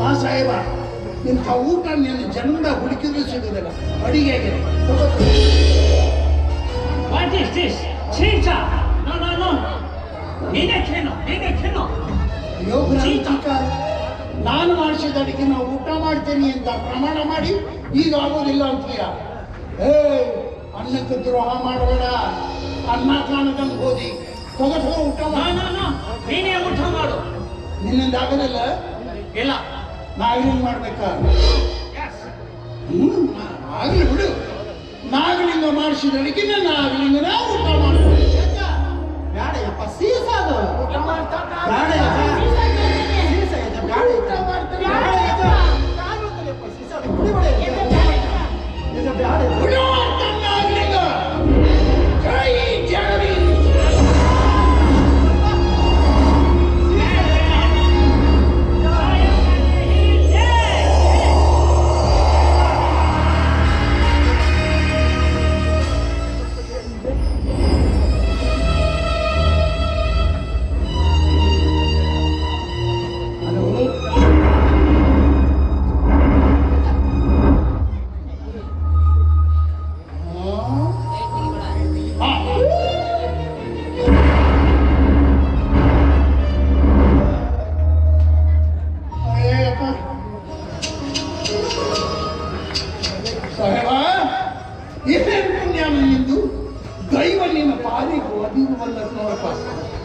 ಆ ಸಾಹೇಬ ಇಂಥ ಊಟ ನಿನ್ನ ಜನ್ಮದ ಹುಡುಕಿದ್ರು ಸಿಗೋದಿಲ್ಲ. ಅಡಿಗೆ ಮಾಡಿಸಿದ ನಾವು ಊಟ ಮಾಡ್ತೀನಿ ಅಂತ ಪ್ರಮಾಣ ಮಾಡಿ ಈಗ ಆಗೋದಿಲ್ಲ ಅಂತೀಯ ಏ ಅನ್ನಕ್ಕೆ ದ್ರೋಹ ಮಾಡಬೇಡ. ಅನ್ನ ಕಾಣದಂಗೆ ಹೋದಿ ತಗೋ ಊಟ ನೀನೇ ಊಟ ಮಾಡು. ನಿನ್ನಿಂದ ಆಗೋದಿಲ್ಲ? ಇಲ್ಲ. ನಾಗಲಿಂಗ ಮಾಡ್ಬೇಕಾ? ಹ್ಮ್ ಆಗ್ಲಿ ಬಿಡು. ನಾಗಲಿಂಗ ಮಾಡಿಸಿದ ಅಡಿಗೆ ನಾಗಲಿಂಗನ ಊಟ ಮಾಡ್ಬೇಕು. ಬ್ಯಾಡ ಯಪ್ಪ ಸೀಸ ಅದು. ಊಟ ಮಾಡ್ತಾ ಬೇಡ ಯಪ್ಪ. ಪುಣ್ಯ ದೈವ ನಿನ್ನ ಪಾಲಿಗೆ ಒದಿರುವಲ್ಲ ನೋಡಪ್ಪ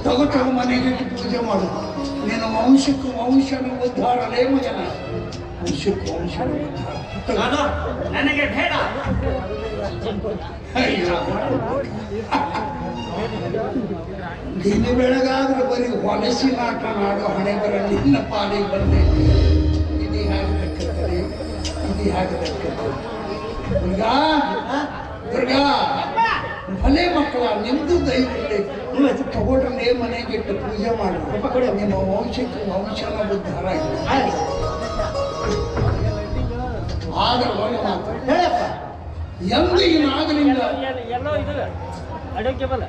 ತಗೋ ತಗೋ ಮನೆಗೆ ಪೂಜೆ ಮಾಡು. ನಿನ್ನ ವಂಶಕ್ಕೆ ವಂಶನ ಉದ್ಧಾರಲೇ ಮಗನ. ವಂಶಕ್ಕೂ ವಂಶನ ಉದ್ಧಾರ. ನನಗೆ ಬೇಡ. ದಿನ ಬೆಳಗಾದ್ರೆ ಬರೀ ಹೊಲಸಿನ ಆಟ ನಾಡೋ ಹಣೆ ಬರ ನಿನ್ನ ಪಾಲಿಗೆ ಬಂದೆ. ಇದು ಹೇಗೆ ದಕ್ಕತ್ತದೆ ಇದು ಹೇಗೆ ದಕ್ಕತ್ತದೆ ದುರ್ಗಾ? ದುರ್ಗಾ? ನಿಮ್ದು ದೈವತೆ. ತಗೊಂಡ್ರೆ ಮನೆಗೆ ಇಟ್ಟು ಪೂಜೆ ಮಾಡಿ ನಿಮ್ಮ ವಂಶಕ್ಕೆ ವಂಶನ ಉದ್ಧಾರ. ಆದ್ರೆ ಒಂದು ಮಾತು. ಹೇಳಪ್ಪ. ಎಂದು ಈ ನಾಗಲಿಂಗ? ಎಲ್ಲೋ ಇದು ಅಡುಗೆ ಬಲ್ಲ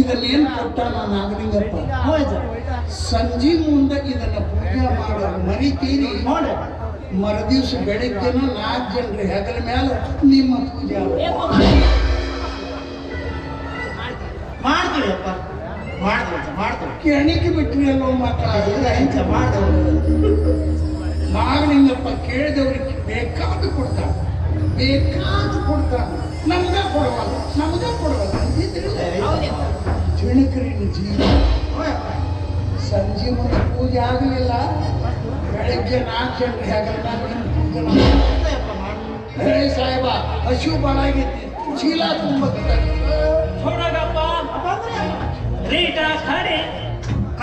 ಇದನ್ನೇನು ಕೊಟ್ಟಾನ ನಾಗಲಿಂಗಪ್ಪ? ಹೋಯ್ತು ಸಂಜೆ ಮುಂದೆ ಇದನ್ನ ಪೂಜೆ ಮಾಡೋ ಮರಿತೀರಿ. ನೋಡಿ. ಮರುದಿವ್ಸ ಬೆಳಿಗ್ಗೆನ ನಾಲ್ಕು ಜನರು ಹೆಗಲ ಮೇಲೆ ನಿಮ್ಮ ಪೂಜೆ ಕೆಣಿಕೆ ಬಿಟ್ರಿ ಅಲ್ಲೋ ಮಕ್ಕಳ ಇಲ್ಲ ಹೆಂಚ ಮಾಡ್ತೀವಿ ನಾಗಲಿಂಗಪ್ಪ ಕೇಳಿದವ್ರಿಗೆ ಬೇಕಾದ ಕೊಡ್ತಾನೆ ಬೇಕಾದ ಕೊಡ್ತಾನೆ ನಮ್ಗ ಕೊಡವಲ್ಲ ನಮ್ಗ ಕೊಡವಲ್ಲ. ತಿಣಕರಿನ ಜೀವ. ಸಂಜೆ ಮುಂದೆ ಪೂಜೆ ಆಗಲಿಲ್ಲ. ಬೆಳಗ್ಗೆ ನಾಲ್ಕು ಗಂಟೆ ಆಗಲ್ಲ. ಹೇ ಸಾಹೇಬ ಹಸು ಭಾಳ ಚೀಲ ತುಂಬ ಥೋಡಗಪ್ಪ ಅಪ್ಪ ಅಂದ್ರೆ ರೀಟಾ ಖಾಡಿ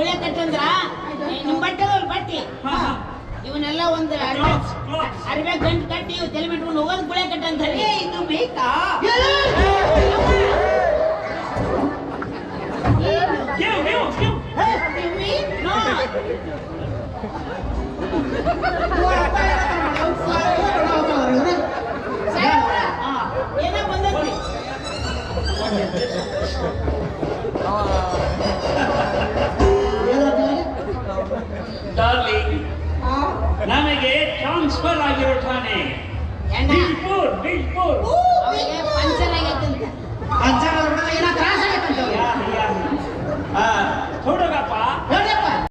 ಗುಳೆ ಕಟ್ಟಂದ್ರ ನಿಮ್ಮ ಬಟ್ಟೆ ಅದಾವಲ್ಲ ಬಟ್ಟಿ ಹಾ, ಹಾ. ಇವನ್ನೆಲ್ಲ ಒಂದು Clothes, clothes. ಅರಿವೆ ಗಂಟು ಕಟ್ಟಿ ಇವ್ ತಲೆ ಬಿಟ್ಕೊಂಡು ಹೋಗೋದು ಗುಳೆ ಕಟ್ಟಂತ ಇದು ಬೇಕಾ Give, give, give. You mean? No. ಸಾಹೇಬ್ರ, ಏನೋ ಬಂದೈತ್ರಿ Aspara your Tani. Bilbur, Bilbur.